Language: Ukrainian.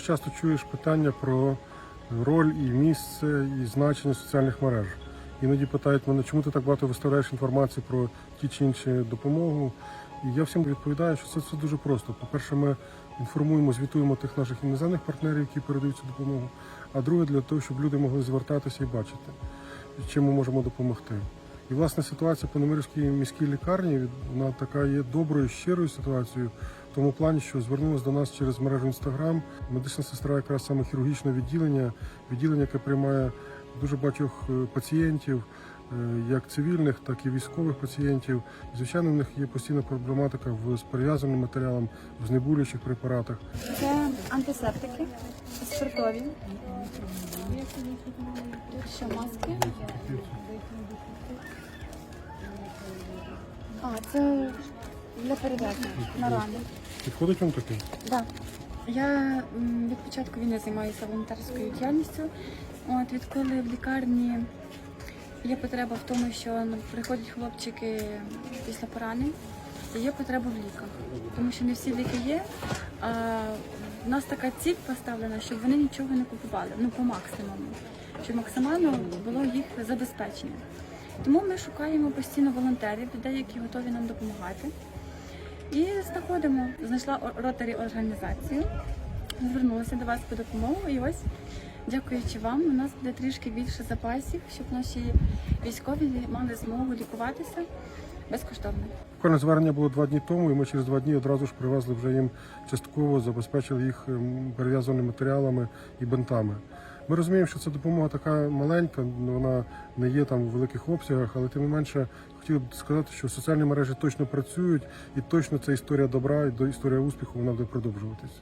Дуже часто чуєш питання про роль і місце і значення соціальних мереж. Іноді питають мене, чому ти так багато виставляєш інформації про ті чи інші допомогу. І я всім відповідаю, що це все дуже просто. По-перше, ми інформуємо, звітуємо тих наших іноземних партнерів, які передають цю допомогу. А друге, для того, щоб люди могли звертатися і бачити, чим ми можемо допомогти. І власне ситуація по Немирівській міській лікарні вона така є доброю, щирою ситуацією, тому плані, що звернулася до нас через мережу інстаграм. Медична сестра, якраз саме хірургічне відділення, відділення, яке приймає дуже багатьох е, пацієнтів, е, як цивільних, так і військових пацієнтів. Звичайно, в них є постійна проблематика в з перев'язаним матеріалом, в знеболюючих препаратах. Це антисептики, спиртові. Ще маски. А, це для перев'язки на рани. Підходить вам таке? Да. Я м, від початку війни займаюся волонтерською діяльністю. От відколи в лікарні є потреба в тому, що ну, приходять хлопчики після поранень, і є потреба в ліках. Тому що не всі ліки є. А в нас така ціль поставлена, щоб вони нічого не купували, ну по максимуму, щоб максимально було їх забезпечення. Тому ми шукаємо постійно волонтерів, людей, які готові нам допомагати. І знаходимо, знайшла ротарі організацію, звернулася до вас по допомогу. І ось, дякуючи вам, у нас буде трішки більше запасів, щоб наші військові мали змогу лікуватися безкоштовно. Буквально звернення було два дні тому, і ми через два дні одразу ж привезли вже їм частково, забезпечили їх ем, перев'язаними матеріалами і бинтами. Ми розуміємо, що ця допомога така маленька, вона не є там в великих обсягах, але тим не менше хотів б сказати, що соціальні мережі точно працюють, і точно це історія добра і історія успіху вона буде продовжуватись.